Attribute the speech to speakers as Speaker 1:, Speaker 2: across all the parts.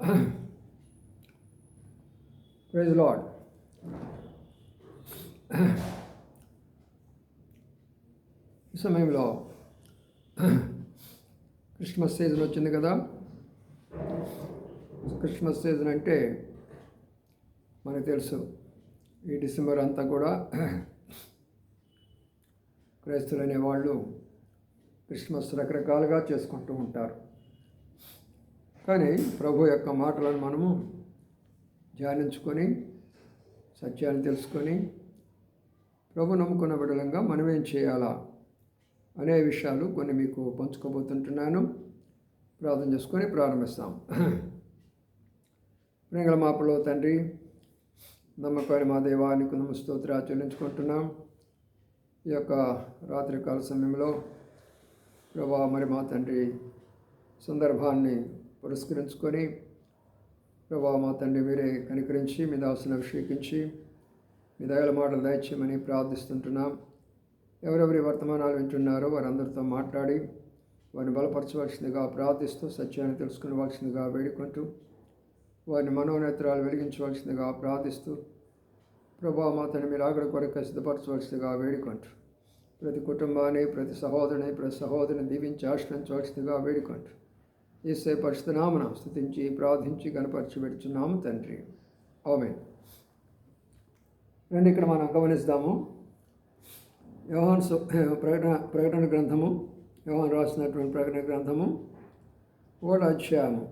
Speaker 1: Praise lord ఈ సమయంలో Christmas season వచ్చింది కదా. క్రిస్మస్ సీజన్ అంటే మనకు తెలుసు. ఈ డిసెంబర్ అంతా కూడా క్రైస్తులు అనేవాళ్ళు క్రిస్మస్ రకరకాలుగా చేసుకుంటూ ఉంటారు. కానీ ప్రభు యొక్క మాటలను మనము ధ్యానించుకొని సత్యాన్ని తెలుసుకొని ప్రభు నమ్ముకున్న విడలంగా మనం ఏం చేయాలా అనే విషయాలు కొన్ని మీకు పంచుకోబోతుంటున్నాను. ప్రార్థన చేసుకొని ప్రారంభిస్తాం. ప్రేంగళ మాపలో తండ్రి నమ్మకాన్ని మా దేవానికి నమ్మ స్తోత్ర చెల్లించుకుంటున్నాం. ఈ యొక్క రాత్రికాల సమయంలో ప్రభా మరి మా తండ్రి సందర్భాన్ని పురస్కరించుకొని ప్రభా మా తండ్రి మీరే కనికరించి మీ దాసును అభిషేకించి మీ దయల మాటలు దయచేయమని ప్రార్థిస్తుంటున్నాం. ఎవరెవరి వర్తమానాలు వింటున్నారో వారందరితో మాట్లాడి వారిని బలపరచవలసిందిగా ప్రార్థిస్తూ సత్యాన్ని తెలుసుకునవలసిందిగా వేడుకుంటూ వారిని మనోనేత్రాలు వెలిగించవలసిందిగా ప్రార్థిస్తూ ప్రభా మాతని మీరు ఆగడ కొరకు సిద్ధపరచవలసిందిగా వేడుకుంటూ ప్రతి కుటుంబాన్ని ప్రతి సహోదరుని ప్రతి సహోదరుని దీవించి ఆశ్రయించవలసిందిగా వేడుకుంటూ ఈసే పరిశుద్ధనామన స్థుతించి ప్రార్థించి కనపరిచి పెడుచున్నాము తండ్రి. ఓమే రండి ఇక్కడ మనం గమనిస్తాము. యోహాన్ ప్రకటన ప్రకటన గ్రంథము యోహాన్ రాసినటువంటి ప్రకటన గ్రంథము ఓడ అధ్యాయము.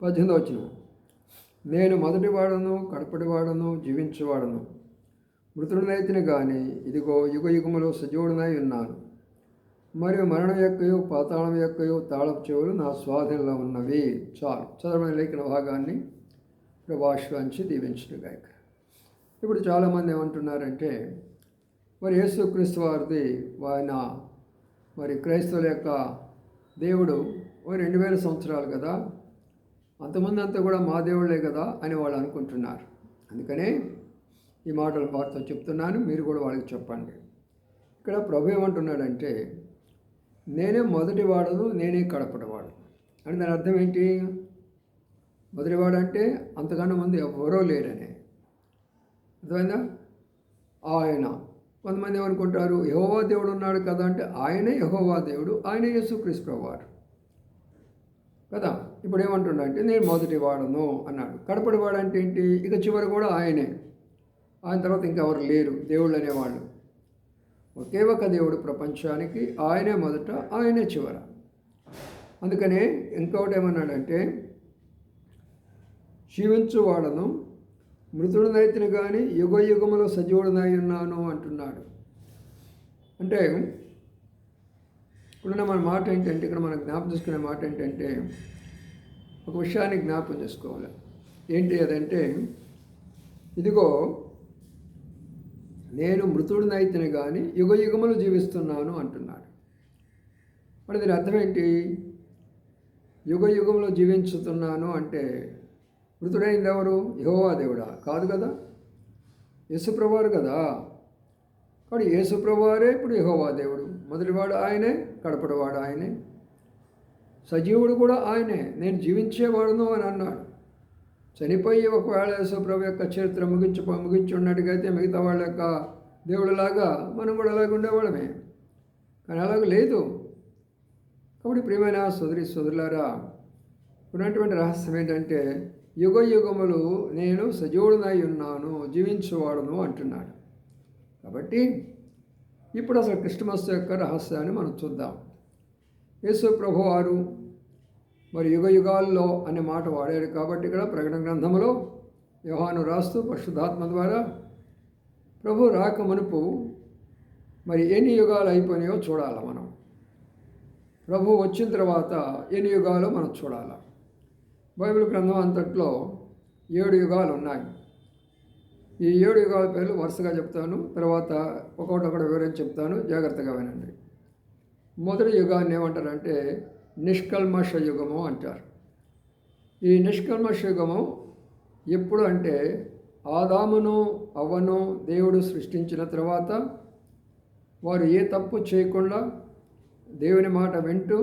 Speaker 1: పద్దెనిమిది వచ్చిన నేను మొదటివాడను కడపటివాడను జీవించేవాడను మృతుడినైతిని కానీ ఇదిగో యుగ యుగములో సజీవుడినై ఉన్నాను. మరియు మరణం యొక్కయు పాతాళం యొక్కయు తాళపు చెవులు నా స్వాధీనంలో ఉన్నవి. చాలు. చదవని లేఖన భాగాన్ని ప్రభాష్వాంచి దీవించిన గాయక ఇప్పుడు చాలామంది ఏమంటున్నారంటే మరి యేసుక్రీస్తు వారిది ఆయన మరి క్రైస్తవుల యొక్క దేవుడు ఓ రెండు వేల సంవత్సరాలు కదా అంతమంది అంతా కూడా మా దేవుళ్ళే కదా అని వాళ్ళు అనుకుంటున్నారు. అందుకనే ఈ మాటలు వారితో చెప్తున్నాను మీరు కూడా వాళ్ళకి చెప్పండి. ఇక్కడ ప్రభు ఏమంటున్నాడంటే నేనే మొదటి వాడను నేనే కడపటివాడు అని దాని అర్థం ఏంటి? మొదటివాడు అంటే అంతకన్నా ముందు ఎవరో లేరని. అర్థమైందా? ఆయన. కొంతమంది ఏమనుకుంటారు? యహోవా దేవుడు ఉన్నాడు కదా అంటే ఆయనే యహోవా దేవుడు ఆయనే యేసుక్రీస్తు ప్రభువారు కదా? ఇప్పుడు ఏమంటున్నా అంటే నేను మొదటి వాడను అన్నాడు. కడపడి వాడు అంటే ఏంటి? ఇక చివరి కూడా ఆయనే. ఆయన తర్వాత ఇంకెవరు లేరు. దేవుళ్ళు అనేవాళ్ళు. ఒకే ఒక దేవుడు ప్రపంచానికి ఆయనే మొదట ఆయనే చివర. అందుకనే ఇంకొకటి ఏమన్నాడంటే జీవించువాడను మృతుడునైతిని కానీ యుగ యుగములో సజీవుడునై ఉన్నాను అంటున్నాడు. అంటే ఇప్పుడున్న మన మాట ఏంటంటే ఇక్కడ మనం జ్ఞాపం చేసుకునే మాట ఏంటంటే ఒక విషయాన్ని జ్ఞాపం చేసుకోవాలి. ఏంటి అదంటే ఇదిగో నేను మృతుడినైతేనే కానీ యుగ యుగములు జీవిస్తున్నాను అంటున్నాడు. మరి దీని అర్థం ఏంటి? యుగ యుగంలో జీవించుతున్నాను అంటే మృతుడైంది ఎవరు యహోవా దేవుడా. కాదు కదా? యేసుప్రభువారు కదా. కాబట్టి యేసుప్రభువారే ఇప్పుడు యహోవా దేవుడు. మొదటివాడు ఆయనే కడపడివాడు ఆయనే. సజీవుడు కూడా ఆయనే. నేను జీవించేవాడును అని అన్నాడు. చనిపోయి ఒకవేళ యేసుప్రభు యొక్క చరిత్ర ముగించి ముగించి ఉన్నట్టుగైతే మిగతా వాళ్ళ యొక్క దేవుడిలాగా మనం కూడా అలాగే ఉండేవాళ్ళమే. కానీ అలాగ లేదు. కాబట్టి ప్రియమైన సోదరి సోదరులారా ఉన్నటువంటి రహస్యం ఏంటంటే యుగ యుగములు నేను సజీవుడునై ఉన్నాను జీవించేవాడును అంటున్నాడు. కాబట్టి ఇప్పుడు అసలు క్రిస్టమస్ యొక్క రహస్యాన్ని మనం చూద్దాం. యేసు ప్రభు వారు మరి యుగ యుగాల్లో అనే మాట వాడాడు కాబట్టి ఇక్కడ ప్రకటన గ్రంథంలో యోహాను రాస్తూ పరిశుద్ధాత్మ ద్వారా ప్రభు రాక మునుపు మరి ఎన్ని యుగాలు అయిపోయినాయో చూడాలి మనం. ప్రభు వచ్చిన తర్వాత ఎన్ని యుగాలు మనం చూడాలి. బైబిల్ గ్రంథం అంతట్లో ఏడు యుగాలు ఉన్నాయి. ఈ ఏడు యుగాల పేర్లు వరుసగా చెప్తాను. తర్వాత ఒకటొకటి వివరించి చెప్తాను. జాగ్రత్తగా వినండి. మొదటి యుగాన్ని ఏమంటారంటే నిష్కల్మష యుగము అంటారు. ఈ నిష్కల్మష యుగము ఎప్పుడు అంటే ఆదామును అవ్వను దేవుడు సృష్టించిన తర్వాత వారు ఏ తప్పు చేయకుండా దేవుని మాట వింటూ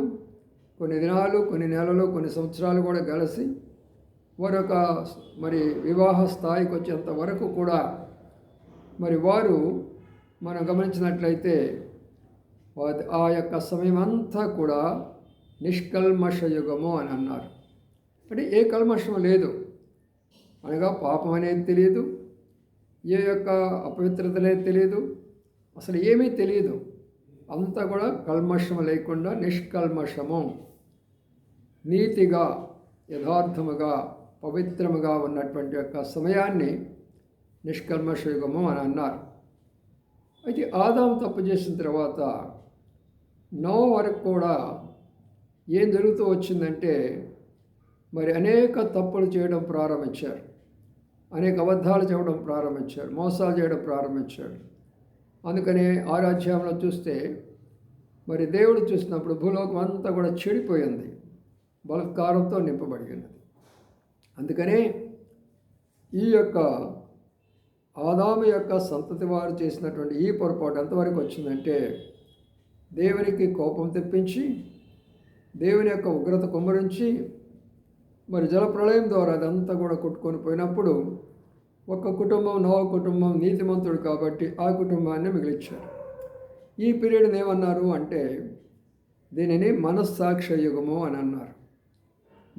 Speaker 1: కొన్ని దినాలు కొన్ని నెలలు కొన్ని సంవత్సరాలు కూడా కలిసి వారి యొక్క మరి వివాహ స్థాయికి వచ్చేంత వరకు కూడా మరి వారు మనం గమనించినట్లయితే ఆ యొక్క సమయం అంతా కూడా నిష్కల్మష యుగము అని అన్నారు. అంటే ఏ కల్మషం లేదు. అనగా పాపం అనేది తెలియదు ఏ యొక్క అపవిత్రత అనేది తెలియదు అసలు ఏమీ తెలియదు అంతా కూడా కల్మషం లేకుండా నిష్కల్మషము. నీతిగా యథార్థముగా పవిత్రముగా ఉన్నటువంటి యొక్క సమయాన్ని నిష్కల్మష యుగము అని అన్నారు. అయితే ఆదాం తప్పు చేసిన తర్వాత నో వరకు కూడా ఏం జరుగుతూ వచ్చిందంటే మరి అనేక తప్పులు చేయడం ప్రారంభించారు. అనేక అబద్ధాలు చెప్పడం ప్రారంభించారు. మోసాలు చేయడం ప్రారంభించారు. అందుకనే ఆరాధ్యంలో చూస్తే మరి దేవుడు చూసినప్పుడు భూలోకం అంతా కూడా చెడిపోయింది. బలత్కారంతో నింపబడి ఉన్నది అందుకనే ఈ యొక్క ఆదాము యొక్క సంతతి వారు చేసినటువంటి ఈ పొరపాటు ఎంతవరకు వచ్చిందంటే దేవునికి కోపం తెప్పించి దేవుని యొక్క ఉగ్రత కుమ్మరించి మరి జలప్రళయం ద్వారా అదంతా కూడా కొట్టుకొని పోయినప్పుడు ఒక కుటుంబం నవ కుటుంబం నీతిమంతుడు కాబట్టి ఆ కుటుంబాన్ని మిగిలిచ్చారు. ఈ పీరియడ్ని ఏమన్నారు అంటే దీనిని మనస్సాక్షి యుగము అని అన్నారు.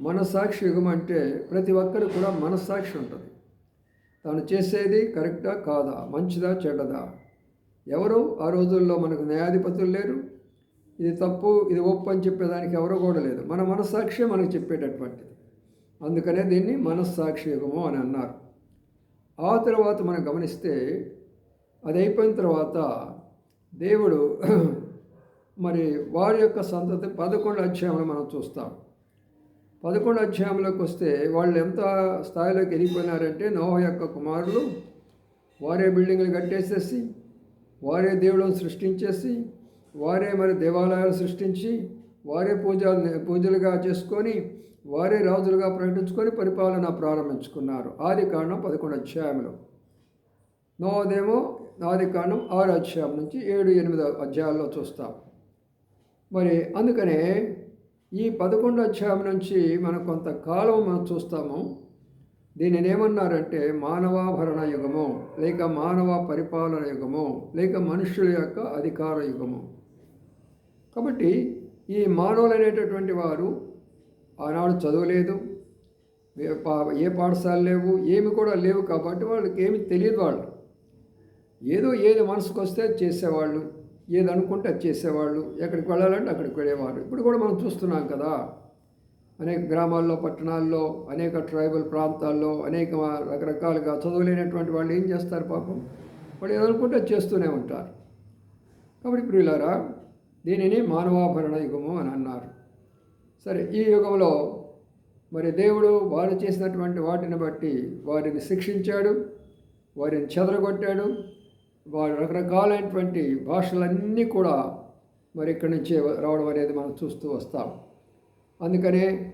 Speaker 1: మనస్సాక్షి యుగం అంటే ప్రతి ఒక్కరు కూడా మనస్సాక్షి ఉంటుంది. తాను చేసేది కరెక్టా కాదా? మంచిదా? చెడ్డదా? ఎవరు? ఆ రోజుల్లో మనకు న్యాయాధిపతులు లేరు. ఇది తప్పు ఇది ఒప్పు అని చెప్పేదానికి ఎవరో కూడా లేదు. మన మనస్సాక్షి మనకు చెప్పేటటువంటిది. అందుకనే దీన్ని మనస్సాక్షి యుగము అని అన్నారు. ఆ తర్వాత మనం గమనిస్తే అది అయిపోయిన తర్వాత దేవుడు మరి వారి యొక్క సంతతి పదకొండు అధ్యాయంలో మనం చూస్తాం. పదకొండు అధ్యాయంలోకి వస్తే వాళ్ళు ఎంత స్థాయిలోకి వెళ్ళిపోయినారంటే నోహ యొక్క కుమారులు వారే బిల్డింగ్లు కట్టేసేసి వారే దేవుళ్ళను సృష్టించేసి వారే మరి దేవాలయాలు సృష్టించి వారే పూజలు పూజలుగా చేసుకొని వారే రాజులుగా ప్రకటించుకొని పరిపాలన ప్రారంభించుకున్నారు. ఆది కాండం పదకొండు అధ్యాయంలో నోదేమో ఆది కాండం ఆరు అధ్యాయం నుంచి ఏడు ఎనిమిది అధ్యాయాల్లో చూస్తాం. మరి అందుకనే ఈ పదకొండు అధ్యాయం నుంచి మనం కొంతకాలం మనం చూస్తాము. దీనిని ఏమన్నారంటే మానవాభరణ యుగము లేక మానవ పరిపాలన యుగము లేక మనుషుల యొక్క అధికార యుగము. కాబట్టి ఈ మానవులు అనేటటువంటి వారు ఆనాడు చదవలేదు ఏ పా- ఏ పాఠశాల లేవు ఏమి కూడా లేవు కాబట్టి వాళ్ళకి ఏమి తెలియదు వాళ్ళు. ఏదో ఏది మనసుకు వస్తే అది చేసేవాళ్ళు ఏది అనుకుంటే అది చేసేవాళ్ళు ఎక్కడికి వెళ్ళాలంటే అక్కడికి వెళ్ళేవాళ్ళు ఇప్పుడు కూడా మనం చూస్తున్నాం కదా అనేక గ్రామాల్లో పట్టణాల్లో అనేక ట్రైబల్ ప్రాంతాల్లో అనేక రకరకాలుగా చదువులేనటువంటి వాళ్ళు ఏం చేస్తారు పాపం? వాళ్ళు ఏదనుకుంటే అది చేస్తూనే ఉంటారు. కాబట్టి ప్రియులారా దీనిని మానవాభరణ యుగము అని అన్నారు. సరే ఈ యుగంలో మరి దేవుడు వారు చేసినటువంటి వాటిని బట్టి వారిని శిక్షించాడు వారిని చెదరగొట్టాడు వారి రకరకాలైనటువంటి భాషలన్నీ కూడా మరి ఇక్కడి నుంచి రావడం అనేది మనం చూస్తూ వస్తాం. అందుకనే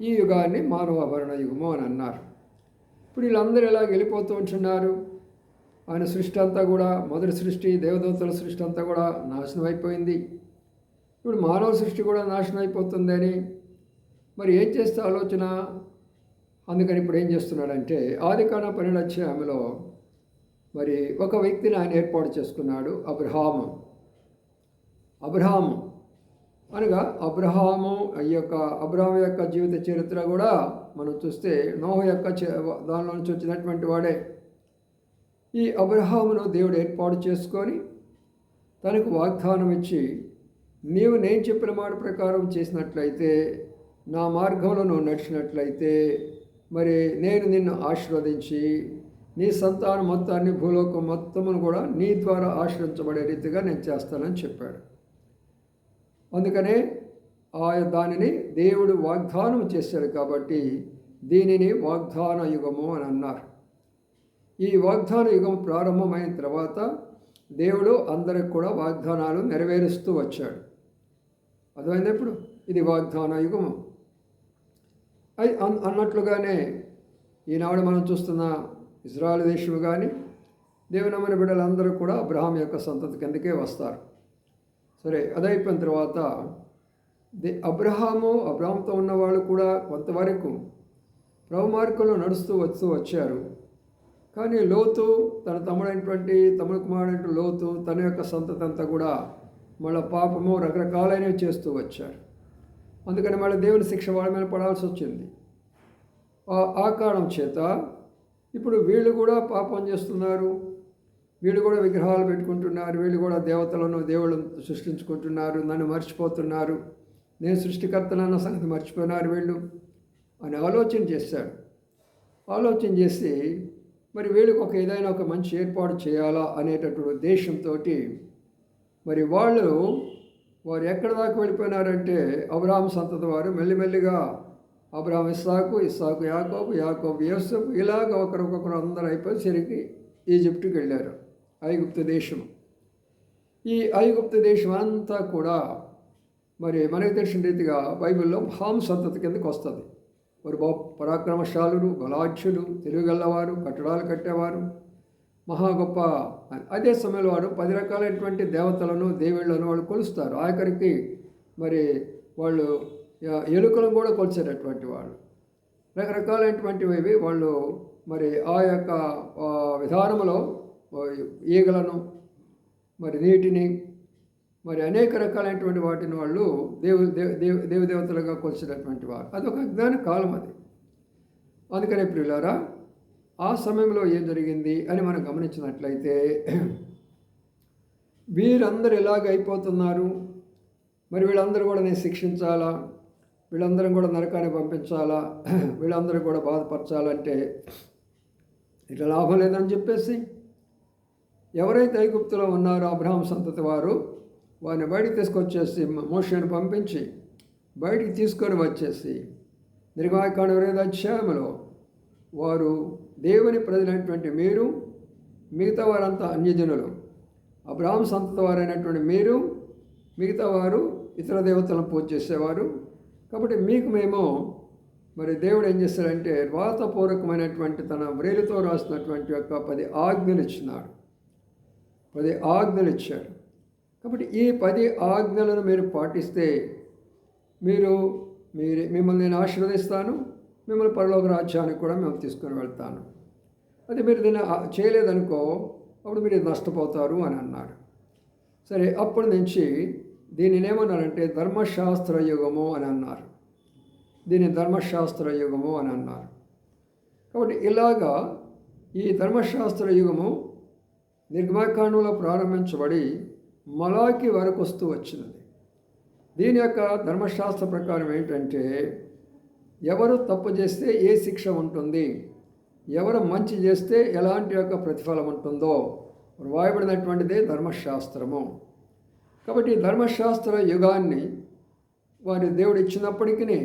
Speaker 1: ఈ యుగాన్ని మానవాభరణ యుగము అని అన్నారు. ఇప్పుడు వీళ్ళందరూ ఇలా వెళ్ళిపోతూ ఉంటున్నారు? ఆయన సృష్టి అంతా కూడా మొదటి సృష్టి దేవదూతల సృష్టి అంతా కూడా నాశనం అయిపోయింది. ఇప్పుడు మానవ సృష్టి కూడా నాశనం అయిపోతుందని మరి ఏం చేస్తే ఆలోచన? అందుకని ఇప్పుడు ఏం చేస్తున్నాడంటే ఆదికాన పన్నెండు అధ్యాయంలో మరి ఒక వ్యక్తిని ఆయన ఏర్పాటు చేసుకున్నాడు అబ్రహాము. అబ్రహాము. అనగా అబ్రహాము ఈ యొక్క అబ్రహాం యొక్క జీవిత చరిత్ర కూడా మనం చూస్తే నోహ యొక్క చ- దానిలో నుంచి వచ్చినటువంటి వాడే. ఈ అబ్రహామును దేవుడు ఏర్పాటు చేసుకొని తనకు వాగ్దానం ఇచ్చి నీవు నేను చెప్పిన మాట ప్రకారం చేసినట్లయితే నా మార్గంలో నువ్వు నడిచినట్లయితే మరి నేను నిన్ను ఆశీర్వదించి నీ సంతానం మొత్తాన్ని భూలోకం మొత్తమును కూడా నీ ద్వారా ఆశ్రయించబడే రీతిగా నేను చేస్తానని చెప్పాడు. అందుకనే ఆ దానిని దేవుడు వాగ్దానం చేశాడు కాబట్టి దీనిని వాగ్దాన యుగము అని అన్నారు. ఈ వాగ్దాన యుగం ప్రారంభమైన తర్వాత దేవుడు అందరికి కూడా వాగ్దానాలు నెరవేరుస్తూ వచ్చాడు. అర్థమైంది ఇది వాగ్దాన యుగము. అది అన్ అన్నట్లుగానే ఈనాడు మనం చూస్తున్న ఇజ్రాయల్ దేశం కానీ దేవునమ్మని బిడ్డలందరూ కూడా అబ్రహాం యొక్క సంతతి కిందకే వస్తారు. సరే అదైపోయిన తర్వాత దే అబ్రహాము అబ్రహాంతో ఉన్నవాళ్ళు కూడా కొంతవరకు ప్రభు మార్గంలో నడుస్తూ వస్తూ వచ్చారు. కానీ లోతు తన తమ్ముడైనటువంటి తమ్ముడు కుమారుడైన లోతు తన యొక్క సంతతి అంతా కూడా మళ్ళీ పాపము రకరకాలైనవి చేస్తూ వచ్చారు. అందుకని మళ్ళీ దేవుని శిక్ష వాళ్ళ మీద పడాల్సి వచ్చింది. ఆ- కారణం చేత ఇప్పుడు వీళ్ళు కూడా పాపం చేస్తున్నారు. వీళ్ళు కూడా విగ్రహాలు పెట్టుకుంటున్నారు. వీళ్ళు కూడా దేవతలను దేవుళ్ళను సృష్టించుకుంటున్నారు. నన్ను మర్చిపోతున్నారు. నేను సృష్టికర్తనన్న సంగతి మర్చిపోయినారు వీళ్ళు అని ఆలోచన చేశాడు. ఆలోచన చేసి మరి వీళ్ళకి ఒక ఏదైనా ఒక మంచి ఏర్పాటు చేయాలా అనేటటువంటి ఉద్దేశంతో మరి వాళ్ళు వారు ఎక్కడి దాకా వెళ్ళిపోయినారంటే అబ్రాహం సంతతి వారు మెల్లిమెల్లిగా అబ్రాహం ఇస్సాకు ఇస్సాకు యాకోబు యాకోబు యోసఫ్ ఇలాగ ఒకరికొకరు అందరూ అయిపోయి సరికి ఈజిప్టుకి వెళ్ళారు ఐగుప్తు దేశం. ఈ ఐగుప్తు దేశం అంతా కూడా మరి మనకు తెలిసిన రీతిగా బైబిల్లో హామ్ సంతతి కిందకి వస్తుంది. వారు బహు పరాక్రమశాలురు బలాఢ్యులు తెలుగుగల్లవారు కట్టడాలు కట్టేవారు మహా గొప్ప అదే సమయంలో వాడు పది రకాలైనటువంటి దేవతలను దేవుళ్ళను వాళ్ళు కొలుస్తారు. ఆఖరికి మరి వాళ్ళు ఎలుకలను కూడా కొలిచేటటువంటి వాళ్ళు. రకరకాలైనటువంటివి ఇవి వాళ్ళు మరి ఆ యొక్క విధానంలో ఈగలను మరి నీటిని మరి అనేక రకాలైనటువంటి వాటిని వాళ్ళు దేవు దేవ- దేవ దేవదేవతలుగా కొలిచినటువంటి వారు. అదొక అజ్ఞాన కాలం అది. అందుకనే ప్రియులారా ఆ సమయంలో ఏం జరిగింది అని మనం గమనించినట్లయితే వీరందరూ ఎలాగ అయిపోతున్నారు? మరి వీళ్ళందరూ కూడా నేను శిక్షించాలా? వీళ్ళందరం కూడా నరకానికి పంపించాలా? వీళ్ళందరూ కూడా బాధపరచాలంటే ఇట్లా లాభం లేదని చెప్పేసి ఎవరైతే ఐగుప్తులో ఉన్నారో అబ్రహాం సంతతి వారు వారిని బయటికి తీసుకొచ్చేసి మోషను పంపించి బయటికి తీసుకొని వచ్చేసి నిర్వాహకాండ విరేద అధ్యాయంలో వారు దేవుని ప్రజలైనటువంటి మీరు మిగతా వారంతా అన్యజనులు. అబ్రహాం సంతత వారైనటువంటి మీరు మిగతా వారు ఇతర దేవతలను పూజ చేసేవారు. కాబట్టి మీకు మేము మరి దేవుడు ఏం చేస్తాడంటే వాతపూర్వకమైనటువంటి తన వ్రేలితో రాసినటువంటి యొక్క పది ఆజ్ఞలు ఇచ్చినాడు. పది ఆజ్ఞలు ఇచ్చాడు. కాబట్టి ఈ పది ఆజ్ఞలను మీరు పాటిస్తే మీరు మీరు మిమ్మల్ని నేను ఆశీర్వదిస్తాను మిమ్మల్ని పరలోక రాజ్యానికి కూడా మేము తీసుకొని వెళ్తాను. అది మీరు దీన్ని చేయలేదనుకో అప్పుడు మీరు నష్టపోతారు అని అన్నారు. సరే అప్పటి నుంచి దీనిని ఏమన్నారంటే ధర్మశాస్త్ర యుగము అని అన్నారు. దీని ధర్మశాస్త్ర యుగము అని అన్నారు. కాబట్టి ఇలాగా ఈ ధర్మశాస్త్ర యుగము నిర్గమాకాండంలో ప్రారంభించబడి మలాకి వరకు వస్తూ వచ్చినది దీని యొక్క ధర్మశాస్త్ర ప్రకారం ఏంటంటే ఎవరు తప్పు చేస్తే ఏ శిక్ష ఉంటుంది? ఎవరు మంచి చేస్తే ఎలాంటి యొక్క ప్రతిఫలం ఉంటుందో వ్రాయబడినటువంటిదే ధర్మశాస్త్రము. కాబట్టి ధర్మశాస్త్ర యుగాన్ని వారి దేవుడు ఇచ్చినప్పటికీ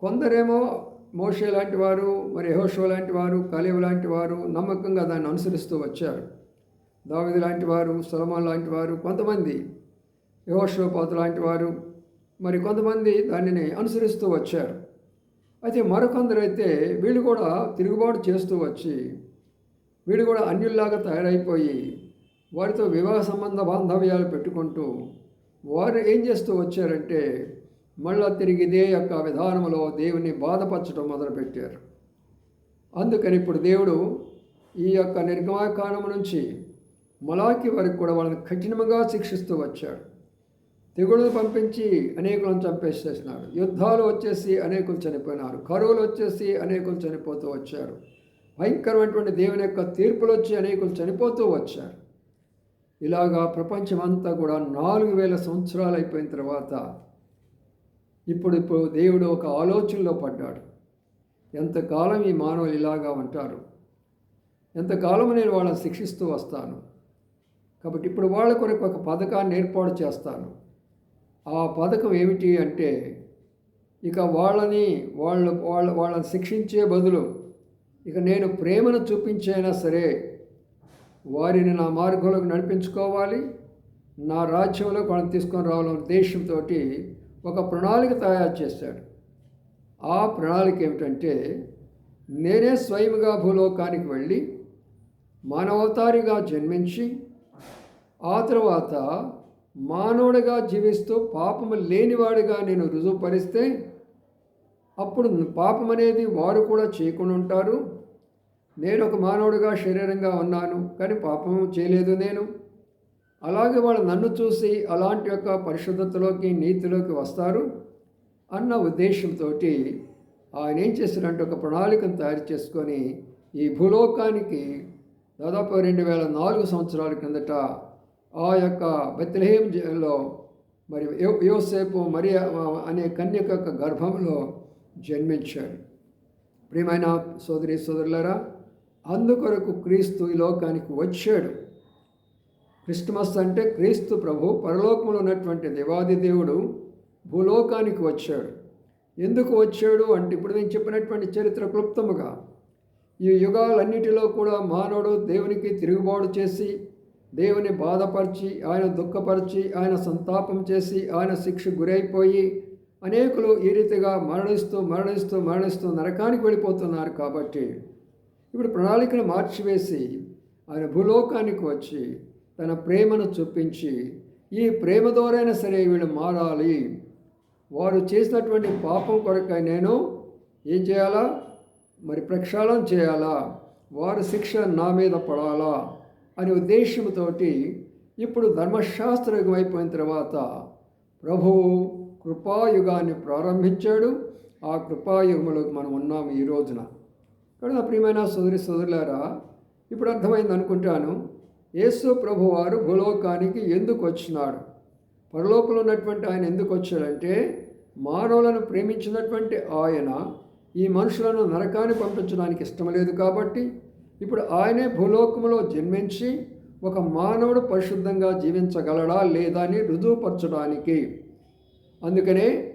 Speaker 1: కొందరేమో మోషే లాంటి వారు మరి యహోషో లాంటి వారు కలేవు లాంటి వారు నమ్మకంగా దాన్ని అనుసరిస్తూ వచ్చారు. దావిది లాంటి వారు సులమాన్ లాంటి వారు కొంతమంది యహోషోపాతు లాంటి వారు మరి కొంతమంది దానిని అనుసరిస్తూ వచ్చారు. అయితే మరికొందరు అయితే వీళ్ళు కూడా తిరుగుబాటు చేస్తూ వచ్చి వీళ్ళు కూడా అన్యుల్లాగా తయారైపోయి వారితో వివాహ సంబంధ బాంధవ్యాలు పెట్టుకుంటూ వారు ఏం చేస్తూ వచ్చారంటే మళ్ళా తిరిగి ఇదే యొక్క విధానంలో దేవుని బాధపరచడం మొదలుపెట్టారు. అందుకని ఇప్పుడు దేవుడు ఈ యొక్క నిర్గమాకాండం నుంచి మలాకి వరకు కూడా వాళ్ళని కఠినంగా శిక్షిస్తూ వచ్చాడు. తెగుళ్ళు పంపించి అనేకులను చంపేసేసినాడు. యుద్ధాలు వచ్చేసి అనేకులు చనిపోయినారు. కరువులు వచ్చేసి అనేకులు చనిపోతూ వచ్చారు. భయంకరమైనటువంటి దేవుని యొక్క తీర్పులు వచ్చి అనేకులు చనిపోతూ వచ్చారు. ఇలాగా ప్రపంచమంతా కూడా నాలుగు వేల సంవత్సరాలు అయిపోయిన తర్వాత ఇప్పుడు ఇప్పుడు దేవుడు ఒక ఆలోచనలో పడ్డాడు. ఎంతకాలం ఈ మానవులు ఇలాగా ఉంటారు? ఎంతకాలం నేను వాళ్ళని శిక్షిస్తూ వస్తాను? కాబట్టి ఇప్పుడు వాళ్ళ కొరకు ఒక పథకాన్ని ఏర్పాటు చేస్తాను. ఆ పథకం ఏమిటి అంటే ఇక వాళ్ళని వాళ్ళు వాళ్ళ వాళ్ళని శిక్షించే బదులు ఇక నేను ప్రేమను చూపించైనా సరే వారిని నా మార్గంలోకి నడిపించుకోవాలి. నా రాజ్యంలో వాళ్ళని తీసుకొని రావాలనే ఉద్దేశంతో ఒక ప్రణాళిక తయారు చేశాడు. ఆ ప్రణాళిక ఏమిటంటే నేనే స్వయంగా భూలోకానికి వెళ్ళి మానవతారిగా జన్మించి ఆ తర్వాత మానవుడిగా జీవిస్తూ పాపము లేనివాడిగా నేను రుజువుపరిస్తే అప్పుడు పాపం అనేది వారు కూడా చేయకుండా ఉంటారు. నేను ఒక మానవుడిగా శరీరంగా ఉన్నాను కానీ పాపం చేయలేదు నేను. అలాగే వాళ్ళు నన్ను చూసి అలాంటి యొక్క పరిశుద్ధతలోకి నీతిలోకి వస్తారు అన్న ఉద్దేశంతో ఆయన ఏం చేశారంటే ఒక ప్రణాళికను తయారు చేసుకొని ఈ భూలోకానికి దాదాపు రెండు వేల నాలుగు సంవత్సరాల క్రిందట ఆ యొక్క బెత్లహేం లో మరి యోసేపు మరి అనే కన్యక యొక్క గర్భంలో జన్మించాడు. ప్రియమైన సోదరి సోదరులరా అందుకొరకు క్రీస్తు ఈ లోకానికి వచ్చాడు. క్రిస్టమస్ అంటే క్రీస్తు ప్రభు పరలోకంలో ఉన్నటువంటి దేవాది దేవుడు భూలోకానికి వచ్చాడు. ఎందుకు వచ్చాడు అంటే ఇప్పుడు నేను చెప్పినటువంటి చరిత్ర క్లుప్తముగా ఈ యుగాలన్నిటిలో కూడా మానవుడు దేవునికి తిరుగుబాటు చేసి దేవుని బాధపరిచి ఆయన దుఃఖపరిచి ఆయన సంతాపం చేసి ఆయన శిక్ష గురైపోయి అనేకులు ఈ రీతిగా మరణిస్తూ మరణిస్తూ మరణిస్తూ నరకానికి వెళ్ళిపోతున్నారు కాబట్టి ఇప్పుడు ప్రణాళికను మార్చివేసి ఆయన భూలోకానికి వచ్చి తన ప్రేమను చూపించి ఈ ప్రేమ ద్వారైనా సరే వీళ్ళు మారాలి. వారు చేసినటువంటి పాపం కొరకై నేను ఏం చేయాలా? మరి ప్రక్షాళన చేయాలా? వారి శిక్ష నా మీద పడాలా? అనే ఉద్దేశంతోటి ఇప్పుడు ధర్మశాస్త్రయుగం అయిపోయిన తర్వాత ప్రభువు కృపాయుగాన్ని ప్రారంభించాడు. ఆ కృపాయుగంలో మనం ఉన్నాము ఈ రోజున. ఇక్కడ నా ప్రియమైన సోదరి సోదరులారా ఇప్పుడు అర్థమైంది అనుకుంటాను యేసు ప్రభు వారు భూలోకానికి ఎందుకు వచ్చినాడు? పరలోకంలో ఉన్నటువంటి ఆయన ఎందుకు వచ్చాడంటే మానవులను ప్రేమించినటువంటి ఆయన ఈ మనుషులను నరకాన్ని పంపించడానికి ఇష్టం లేదు కాబట్టి ఇప్పుడు ఆయనే భూలోకములో జన్మించి ఒక మానవుడు పరిశుద్ధంగా జీవించగలడా లేదా అని రుజువుపరచడానికి. అందుకనే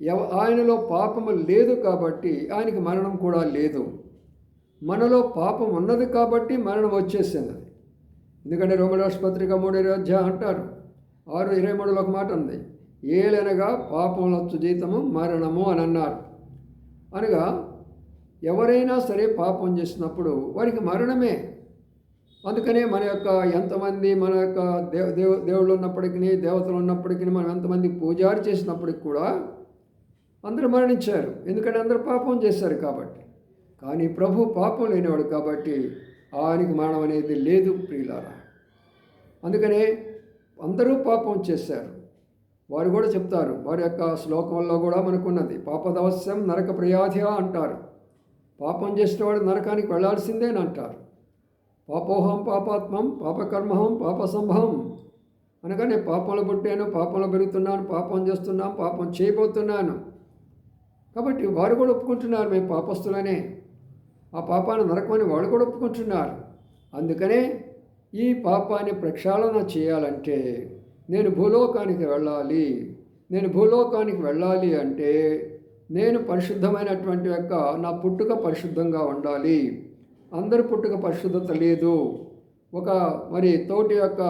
Speaker 1: ఎవ ఆయనలో పాపము లేదు కాబట్టి ఆయనకి మరణం కూడా లేదు. మనలో పాపం ఉన్నది కాబట్టి మరణం వచ్చేసింది. ఎందుకంటే రోమరాష్పత్రిక మూడు అధ్యాయం అంటారు. ఆరు ఇరవై మూడులో ఒక మాట ఉంది. ఏలనగా పాపములొచ్చు జీతము మరణము అని అన్నారు. అనగా ఎవరైనా సరే పాపం చేసినప్పుడు వారికి మరణమే. అందుకనే మన యొక్క ఎంతమంది మన యొక్క దేవ దేవ దేవుళ్ళు ఉన్నప్పటికీ దేవతలు ఉన్నప్పటికీ మనం ఎంతమంది పూజారి చేసినప్పటికి కూడా అందరూ మరణించారు. ఎందుకంటే అందరూ పాపం చేశారు కాబట్టి. కానీ ప్రభు పాపం లేనివాడు కాబట్టి ఆయనకి మరణం అనేది లేదు ప్రియులారా. అందుకనే అందరూ పాపం చేశారు. వారు కూడా చెప్తారు వారి యొక్క శ్లోకంలో కూడా మనకున్నది పాపదవశ్యం నరక ప్రయాధి అంటారు. పాపం చేసినవాడు నరకానికి వెళ్ళాల్సిందే అంటారు పాపోహం పాపాత్మం పాపకర్మహం పాప సంభవం అనగా నేను పాపంలో పుట్టాను పాపంలో పెరుగుతున్నాను పాపం చేస్తున్నాను పాపం చేయబోతున్నాను. కాబట్టి వారు కూడా ఒప్పుకుంటున్నారు మేము పాపస్తులనే. ఆ పాపాన్ని నరకమని వాళ్ళు కూడా ఒప్పుకుంటున్నారు. అందుకనే ఈ పాపాన్ని ప్రక్షాళన చేయాలంటే నేను భూలోకానికి వెళ్ళాలి. నేను భూలోకానికి వెళ్ళాలి అంటే నేను పరిశుద్ధమైనటువంటి యొక్క నా పుట్టుక పరిశుద్ధంగా ఉండాలి. అందరి పుట్టుక పరిశుద్ధత లేదు. ఒక మరి తోటి యొక్క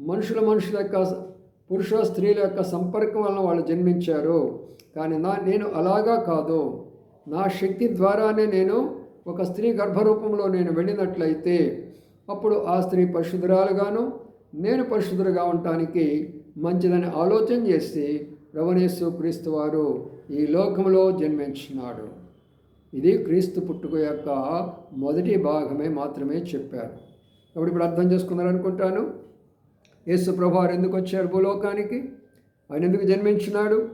Speaker 1: మనుషుల మనుషుల యొక్క పురుష స్త్రీల యొక్క సంపర్కం వలన వాళ్ళు జన్మించారు. కానీ నా నేను అలాగా కాదు. నా శక్తి ద్వారానే నేను ఒక స్త్రీ గర్భరూపంలో నేను వెళ్ళినట్లయితే అప్పుడు ఆ స్త్రీ పరిశుద్ధురాలుగాను నేను పరిశుద్ధులుగా ఉండటానికి మంచిదని ఆలోచన చేసి రవణేశ్వ క్రీస్తు వారు ఈ లోకంలో జన్మించినాడు. ఇది క్రీస్తు పుట్టుక యొక్క మొదటి భాగమే మాత్రమే చెప్పారు. కాబట్టి ఇప్పుడు అర్థం చేసుకున్నారనుకుంటాను యేసు ప్రభు ఎందుకు వచ్చారు భూలోకానికి? ఆయన ఎందుకు జన్మించినాడు?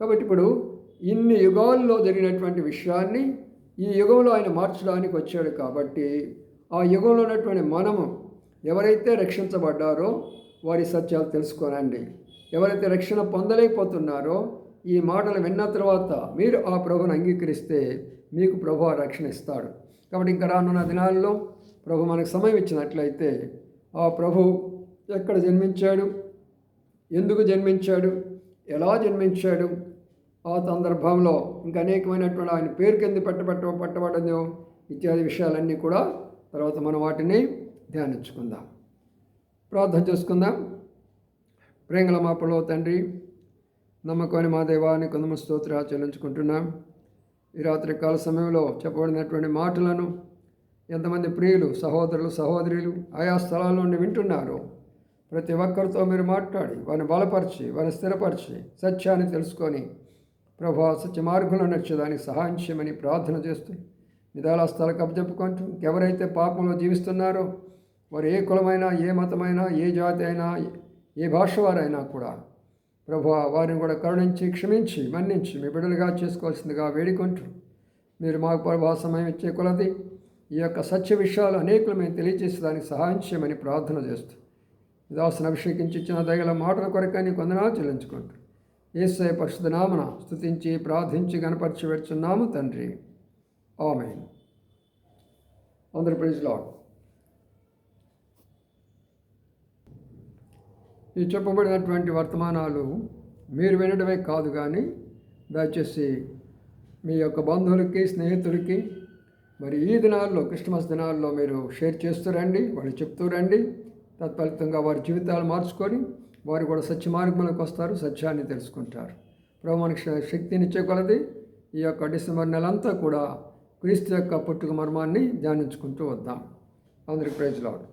Speaker 1: కాబట్టి ఇప్పుడు ఇన్ని యుగాల్లో జరిగినటువంటి విషయాన్ని ఈ యుగంలో ఆయన మార్చడానికి వచ్చాడు కాబట్టి ఆ యుగంలో ఉన్నటువంటి మనము ఎవరైతే రక్షించబడ్డారో వారి సత్యాలు తెలుసుకోనండి. ఎవరైతే రక్షణ పొందలేకపోతున్నారో ఈ మాటలు విన్న తర్వాత మీరు ఆ ప్రభుని అంగీకరిస్తే మీకు ప్రభు రక్షణ ఇస్తాడు. కాబట్టి ఇంకా రానున్న దినాల్లో ప్రభు మనకు సమయం ఇచ్చినట్లయితే ఆ ప్రభు ఎక్కడ జన్మించాడు? ఎందుకు జన్మించాడు? ఎలా జన్మించాడు? ఆ సందర్భంలో ఇంకా అనేకమైనటువంటి ఆయన పేరు కింద పెట్టబట్ట పట్టబడదో. ఇత్యాది విషయాలన్నీ కూడా తర్వాత మనం వాటిని ధ్యానించుకుందాం. ప్రార్థన చేసుకుందాం. ప్రేంగల మాపలో తండ్రి నమ్మకమైన మా దేవాన్ని కొందమ స్తోత్ర చెల్లించుకుంటున్నాం. ఈ రాత్రి కాల సమయంలో చెప్పబడినటువంటి మాటలను ఎంతమంది ప్రియులు సహోదరులు సహోదరులు ఆయా స్థలాల నుండి వింటున్నారు ప్రతి ఒక్కరితో మీరు మాట్లాడి వారిని బలపరిచి వారిని స్థిరపరిచి సత్యాన్ని తెలుసుకొని ప్రభా సత్య మార్గంలో నడిచేదానికి సహాయం చేయమని ప్రార్థన చేస్తూ నిదాలస్థలకు అప్పచెప్పుకుంటూ ఎవరైతే పాపంలో జీవిస్తున్నారో వారు ఏ కులమైనా ఏ మతమైనా ఏ జాతి అయినా ఏ భాష వారైనా కూడా ప్రభు వారిని కూడా కరుణించి క్షమించి మన్నించి మీ బిడ్డలుగా చేసుకోవాల్సిందిగా వేడుకుంటూ మీరు మాకు ప్రభా సమయం ఇచ్చే కొలది ఈ యొక్క సత్య విషయాలు అనేకులు మేము తెలియజేసి దానికి సహాయం చేయమని ప్రార్థన చేస్తూ దాసును అభిషేకించి ఇచ్చిన దగల మాటల కొరకని కొందనాలు చెల్లించుకుంటూ ఏసై పరిశుద్ధ నామన స్థుతించి ప్రార్థించి గణపరిచి పెడుచున్నాము తండ్రి. ఆమె అందరి ప్రైజ్ లాడ్. ఈ చెప్పబడినటువంటి వర్తమానాలు మీరు వినడమే కాదు కానీ దయచేసి మీ యొక్క బంధువులకి స్నేహితులకి మరి ఈ దినాల్లో క్రిస్మస్ దినాల్లో మీరు షేర్ చేస్తూ రండి వాళ్ళు చెప్తూ రండి. తత్ఫలితంగా వారి జీవితాలు మార్చుకొని వారు కూడా సత్య మార్గంలోకి వస్తారు సత్యాన్ని తెలుసుకుంటారు. ప్రభు మనకి శక్తినిచ్చే కొలది ఈ యొక్క డిసెంబర్ నెలంతా కూడా క్రీస్తు యొక్క పుట్టుక మర్మాన్ని ధ్యానించుకుంటూ వద్దాం. అందరికి ప్రైజ్ లాడు.